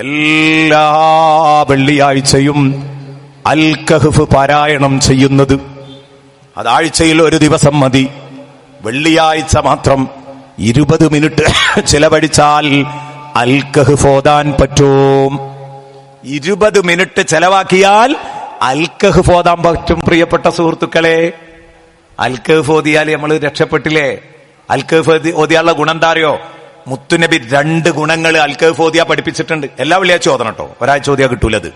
എല്ലാ വെള്ളിയാഴ്ചയും അൽ കഹ്ഫ് പാരായണം ചെയ്യുന്നത്. അതാഴ്ചയിൽ ഒരു ദിവസം മതി. വെള്ളിയാഴ്ച മാത്രം ഇരുപത് മിനിറ്റ് ചെലവഴിച്ചാൽ അൽ കഹ്ഫ് ഓതാൻ പറ്റും. ഇരുപത് മിനിറ്റ് ചെലവാക്കിയാൽ അൽ കഹ്ഫ് ഓതാൻ പറ്റും പ്രിയപ്പെട്ട സുഹൃത്തുക്കളെ. അൽ കഹ്ഫ് ഓതിയാൽ നമ്മൾ രക്ഷപ്പെട്ടില്ലേ? അൽ കഹ്ഫ് ഓതി- ഓതിയാലുള്ള ഗുണം എന്താ മുത്തുനബി രണ്ട് ഗുണങ്ങൾ അൽ കഹ്ഫ് പഠിപ്പിച്ചിട്ടുണ്ട്. എല്ലാ വെള്ളിയാഴ്ച ഓതണം കേട്ടോ ഒരാഴ്ച ഓതിയാ കിട്ടൂലത്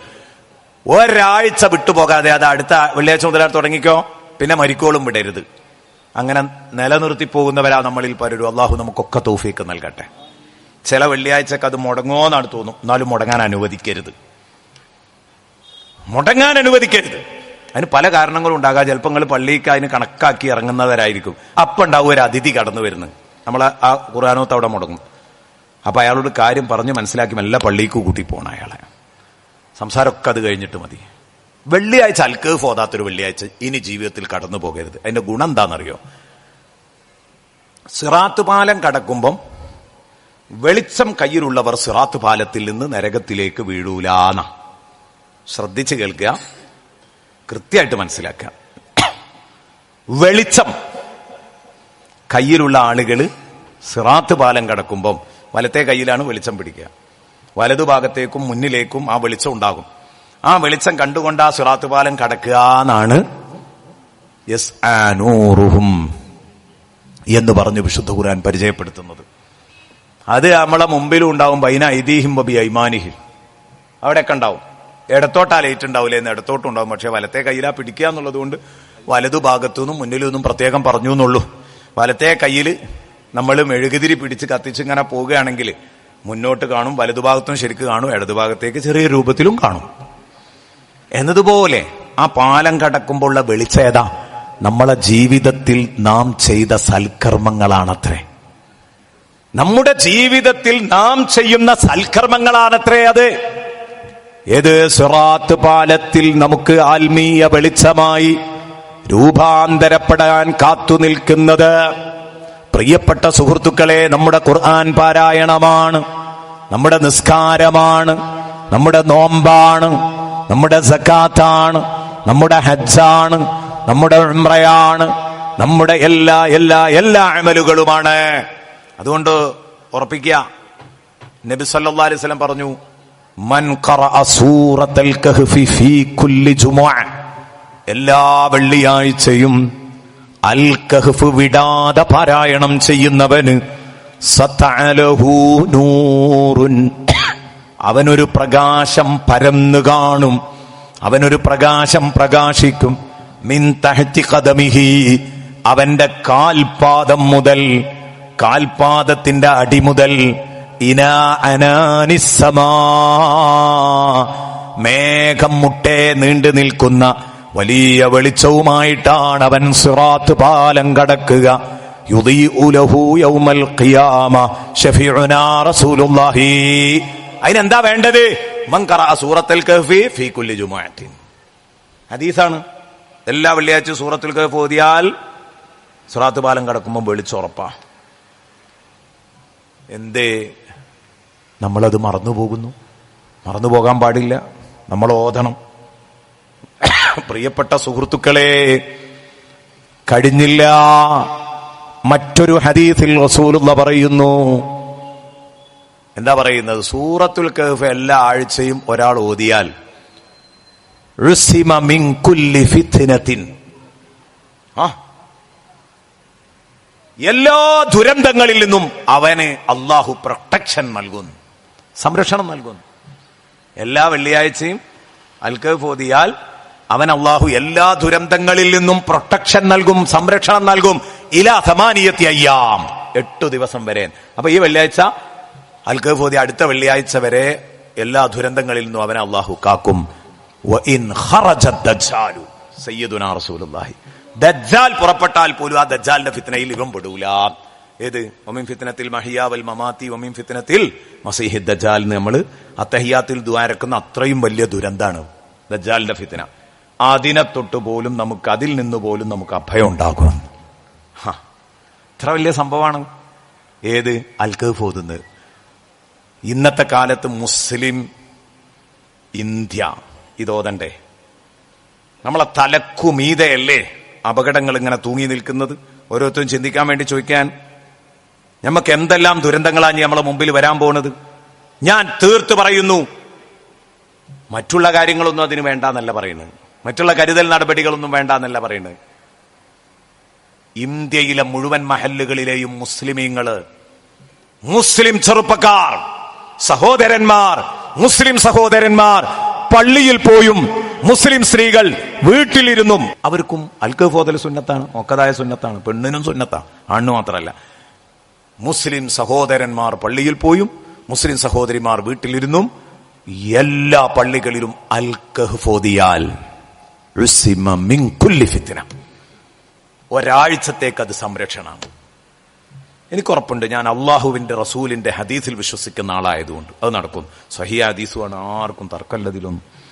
ഒരാഴ്ച വിട്ടുപോകാതെ അത് അടുത്ത വെള്ളിയാഴ്ച മുതലാൽ തുടങ്ങിക്കോ പിന്നെ മരിക്കോളും വിടരുത്. അങ്ങനെ നിലനിർത്തി പോകുന്നവരാ നമ്മളിൽ പലരും. അള്ളാഹു നമുക്കൊക്കെ തൗഫീക്ക് നൽകട്ടെ. ചില വെള്ളിയാഴ്ചക്ക് അത് മുടങ്ങോന്നാണ് തോന്നും എന്നാലും മുടങ്ങാൻ അനുവദിക്കരുത്. മുടങ്ങാൻ അനുവദിക്കരുത്. അതിന് പല കാരണങ്ങളും ഉണ്ടാകാം. ചിലപ്പോൾ നിങ്ങൾ പള്ളിക്ക് അതിന് കണക്കാക്കി ഇറങ്ങുന്നവരായിരിക്കും. അപ്പം ഉണ്ടാവും ഒരു അതിഥി കടന്നു വരുന്നത്. നമ്മൾ ആ ഖുർആാനോത്ത് അവിടെ മുടങ്ങും. അപ്പൊ അയാളോട് കാര്യം പറഞ്ഞ് മനസ്സിലാക്കി എല്ലാ പള്ളിക്ക് കൂട്ടി പോകണം അയാളെ. സംസാരമൊക്കെ അത് കഴിഞ്ഞിട്ട് മതി. വെള്ളിയാഴ്ച അൽക്കേഫ് ഓതാത്തൊരു വെള്ളിയാഴ്ച ഇനി ജീവിതത്തിൽ കടന്നു പോകരുത്. അതിന്റെ ഗുണം എന്താണെന്നറിയോ? സിറാത്ത് പാലം കടക്കുമ്പം വെളിച്ചം കയ്യിലുള്ളവർ സിറാത്ത് പാലത്തിൽ നിന്ന് നരകത്തിലേക്ക് വീഴൂലാന്ന. ശ്രദ്ധിച്ചു കേൾക്കുക. കൃത്യമായിട്ട് മനസ്സിലാക്കുക. വെളിച്ചം കയ്യിലുള്ള ആളുകൾ സിറാത്ത് പാലം കടക്കുമ്പം വലത്തെ കയ്യിലാണ് വെളിച്ചം പിടിക്കുക. വലതുഭാഗത്തേക്കും മുന്നിലേക്കും ആ വെളിച്ചം ഉണ്ടാകും. ആ വെളിച്ചം കണ്ടുകൊണ്ട് ആ സിറാത്ത് പാലം കടക്കുക എന്നാണ് യസ് ആനൂറുഹും എന്ന് പറഞ്ഞ് വിശുദ്ധ ഖുർആൻ പരിചയപ്പെടുത്തുന്നത്. അത് നമ്മളെ മുമ്പിലും ഉണ്ടാവും. ബൈന ഐദീഹിം ബബി ഐമാനിഹിം. അവിടെയൊക്കെ ഉണ്ടാവും. ഇടത്തോട്ടാ ലൈറ്റ് ഉണ്ടാവില്ല എന്ന് ഇടത്തോട്ടുണ്ടാവും പക്ഷെ വലത്തെ കയ്യിലാ പിടിക്കുക എന്നുള്ളത് കൊണ്ട് വലതു ഭാഗത്തുനിന്നും മുന്നിലും നിന്നും പ്രത്യേകം പറഞ്ഞു എന്നുള്ളൂ വലത്തെ കയ്യിൽ നമ്മൾ മെഴുകുതിരി പിടിച്ച് കത്തിച്ച് ഇങ്ങനെ പോവുകയാണെങ്കിൽ മുന്നോട്ട് കാണും വലതുഭാഗത്തും ശരിക്ക് കാണും ഇടതുഭാഗത്തേക്ക് ചെറിയ രൂപത്തിലും കാണും. എന്നതുപോലെ ആ പാലം കടക്കുമ്പോൾ ഉള്ള വെളിച്ചേതാ നമ്മളെ ജീവിതത്തിൽ നാം ചെയ്ത സൽക്കർമ്മങ്ങളാണത്രേ. നമ്മുടെ ജീവിതത്തിൽ നാം ചെയ്യുന്ന സൽക്കർമ്മങ്ങളാണത്രേ അത്. ഏത് സിറാത്ത് പാലത്തിൽ നമുക്ക് ആത്മീയ വെളിച്ചമായി രൂപാന്തരപ്പെടാൻ കാത്തു നിൽക്കുന്നത് പ്രിയപ്പെട്ട സുഹൃത്തുക്കളെ നമ്മുടെ ഖുർആൻ പാരായണമാണ് നമ്മുടെ നിസ്കാരമാണ് നമ്മുടെ നോമ്പാണ് നമ്മുടെ സക്കാത്താണ് നമ്മുടെ ഹജ്ജാണ് നമ്മുടെ ഉംറയാണ് നമ്മുടെ എല്ലാ എല്ലാ എല്ലാ അമലുകളുമാണ്. അതുകൊണ്ട് ഉറപ്പിക്കുക. നബി സല്ലല്ലാഹു അലൈഹി വസല്ലം പറഞ്ഞു മൻ ഖറഅ സൂറത്തൽ കഹ്ഫി ഫീ കുല്ലി ജുമുഅ. എല്ലാ വെള്ളിയാഴ്ചയും അൽ കഹ്ഫ് വിടാതെ പാരായണം ചെയ്യുന്നവന് സതഅലഹു നൂറുൻ. അവനൊരു പ്രകാശം പരന്നു കാണും. അവനൊരു പ്രകാശം പ്രകാശിക്കും. മിൻ തഹത്തി കദമിഹി. അവന്റെ കാൽപാദം മുതൽ കാൽപാദത്തിന്റെ അടി മുതൽ ഇനാ അനാനിസമാ മേഘം മുട്ടേ നീണ്ടു നിൽക്കുന്ന വലിയ വെളിച്ചവുമായിട്ടാണ് അവൻ സിറാത്ത് പാലം കടക്കുക. അതിനെന്താ വേണ്ടത്? സൂറത്തുൽ ഹദീസാണ്. എല്ലാ വെള്ളിയാഴ്ച സൂറത്തുൽ കഹ്ഫ് ഓതിയാൽ സുറാത്ത് പാലം കടക്കുമ്പോൾ വെളിച്ചുറപ്പാ. എന്തേ? നമ്മളത് മറന്നു പോകുന്നു മറന്നു പോകാൻ പാടില്ല. നമ്മൾ ഓതണം. പ്രിയപ്പെട്ട സുഹൃത്തുക്കളെ കഴിഞ്ഞില്ല. മറ്റൊരു ഹദീസിൽ റസൂലുള്ള പറയുന്നു. എന്താ പറയുന്നത്? സൂറത്തുൽ കഹ്ഫ് എല്ലാ ആഴ്ചയും ഒരാൾ ഓതിയാൽ എല്ലാ ദുരന്തങ്ങളിൽ നിന്നും അവന് അള്ളാഹു പ്രൊട്ടക്ഷൻ നൽകുന്നു. സംരക്ഷണം നൽകുന്നു. എല്ലാ വെള്ളിയാഴ്ചയും അൽക്കഫ് ഓതിയാൽ അവൻ അള്ളാഹു എല്ലാ ദുരന്തങ്ങളിൽ നിന്നും പ്രൊട്ടക്ഷൻ നൽകും സംരക്ഷണം നൽകും. ഇലാ സമാനീയത്തി അയ്യാം. എട്ടു ദിവസം വരെ. അപ്പൊ ഈ വെള്ളിയാഴ്ച അൽക്കഫ് അടുത്ത വെള്ളിയാഴ്ച വരെ എല്ലാ ദുരന്തങ്ങളിൽ നിന്നും അവനെ അള്ളാഹു കാക്കും. ദജ്ജാൽ പുറപ്പെട്ടാൽ പോലും ആ ദജ്ജാലിന്റെ ഫിത്നയിൽ ഇവൻ പെടൂല. ഏത്? ഒമിൻ ഫിത്നത്തിൽ മഹിയാവൽ മമാത്തി ഒമിൻ ഫിത്നത്തിൽ മസീഹി ദജ്ജാൽ നമ്മൾ അത്തഹിയാത്തിൽ ദ്വാരക്കുന്ന അത്രയും വലിയ ദുരന്താണ് ദജാലിന്റെ ഫിത്ന. അതിനെ തൊട്ട് പോലും നമുക്ക് അതിൽ നിന്ന് പോലും നമുക്ക് അഭയം ഉണ്ടാകും ഹ, ഇത്ര വലിയ സംഭവമാണ്. ഏത്? അൽക്കഫ് ഇന്നത്തെ കാലത്ത് മുസ്ലിം ഇന്ത്യ ഇതോതണ്ടേ. നമ്മളെ തലക്കുമീതയല്ലേ അപകടങ്ങൾ ഇങ്ങനെ തൂങ്ങി നിൽക്കുന്നത്? ഓരോരുത്തരും ചിന്തിക്കാൻ വേണ്ടി ചോദിക്കാൻ. നമുക്ക് എന്തെല്ലാം ദുരന്തങ്ങളാണ് നമ്മളെ മുമ്പിൽ വരാൻ പോകുന്നത് ഞാൻ തീർത്ത് പറയുന്നു. മറ്റുള്ള കാര്യങ്ങളൊന്നും അതിന് വേണ്ടെന്നല്ല പറയുന്നത്. മറ്റുള്ള കരുതൽ നടപടികളൊന്നും വേണ്ട എന്നല്ല പറയുന്നത്. ഇന്ത്യയിലെ മുഴുവൻ മഹല്ലുകളിലെയും മുസ്ലിമീങ്ങൾ മുസ്ലിം ചെറുപ്പക്കാർ സഹോദരന്മാർ മുസ്ലിം സഹോദരന്മാർ പള്ളിയിൽ പോയും മുസ്ലിം സ്ത്രീകൾ വീട്ടിലിരുന്നും. അവർക്കും അൽക്കഫോദൽ സുന്നത്താണ് ഒക്കതായ സുന്നത്താണ് പെണ്ണിനും സുന്നത്താണ് ആണ്ണു മാത്രമല്ല. മുസ്ലിം സഹോദരന്മാർ പള്ളിയിൽ പോയും മുസ്ലിം സഹോദരിമാർ വീട്ടിലിരുന്നും എല്ലാ പള്ളികളിലും അൽ കഹ്ഫോദിയാൽ ഒരാഴ്ചത്തേക്ക് അത് സംരക്ഷണമാണ് എനിക്ക് ഉറപ്പുണ്ട് ഞാൻ അള്ളാഹുവിന്റെ റസൂലിന്റെ ഹദീസിൽ വിശ്വസിക്കുന്ന ആളായതുകൊണ്ട്. അത് നടക്കും. സഹിയ ഹദീസുമാണ് ആർക്കും തർക്കല്ലതിലൊന്നും